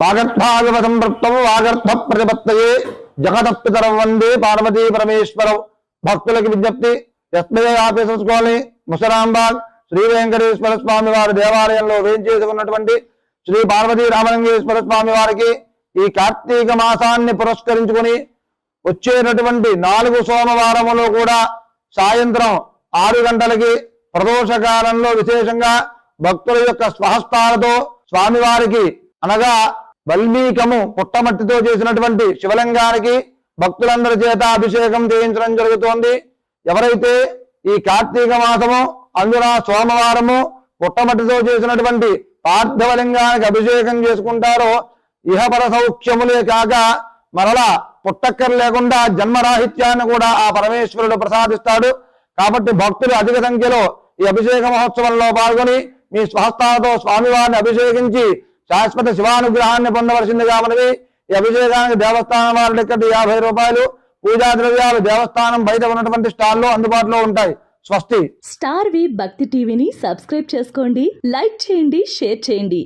వాగర్థాగమ సంపృక్తం వాగర్థ ప్రతిపత్తయే జగత వందే పార్వతీ పరమేశ్వరం. భక్తులకి విజ్ఞప్తి SB officers colony Musarambagh Sri Venkateswara Swamy వారి దేవాలయంలో వేయించేసుకున్నటువంటి శ్రీ పార్వతీ రామలింగేశ్వర స్వామి వారికి ఈ కార్తీక మాసాన్ని పురస్కరించుకొని వచ్చేటటువంటి నాలుగు సోమవారములు కూడా సాయంత్రం ఆరు గంటలకి ప్రదోష కాలంలో విశేషంగా భక్తుల యొక్క స్వహస్తాలతో స్వామివారికి అనగా వల్మీకము పుట్టమట్టితో చేసినటువంటి శివలింగానికి భక్తులందరి చేత అభిషేకం చేయించడం జరుగుతోంది. ఎవరైతే ఈ కార్తీక మాసము అందున సోమవారము పుట్టమట్టితో చేసినటువంటి పార్థవలింగానికి అభిషేకం చేసుకుంటారో ఇహపర సౌఖ్యములే కాక మరలా పుట్టక్కర్ లేకుండా జన్మరాహిత్యాన్ని కూడా ఆ పరమేశ్వరుడు ప్రసాదిస్తాడు. కాబట్టి భక్తులు అధిక సంఖ్యలో ఈ అభిషేక మహోత్సవంలో పాల్గొని మీ స్వహస్తాలతో స్వామివారిని అభిషేకించి శాశ్వత శివానుగ్రహాన్ని పొందవలసిందిగా మనవి ఈ అభిషేకానికి దేవస్థానం వారి టికెట్ యాభై రూపాయలు పూజా ద్రవ్యాలు దేవస్థానం బయట ఉన్నటువంటి స్టాల్లో అందుబాటులో ఉంటాయి. స్వస్తి. స్టార్ వి భక్తి టీవీని సబ్స్క్రైబ్ చేసుకోండి లైక్ చేయండి షేర్ చేయండి.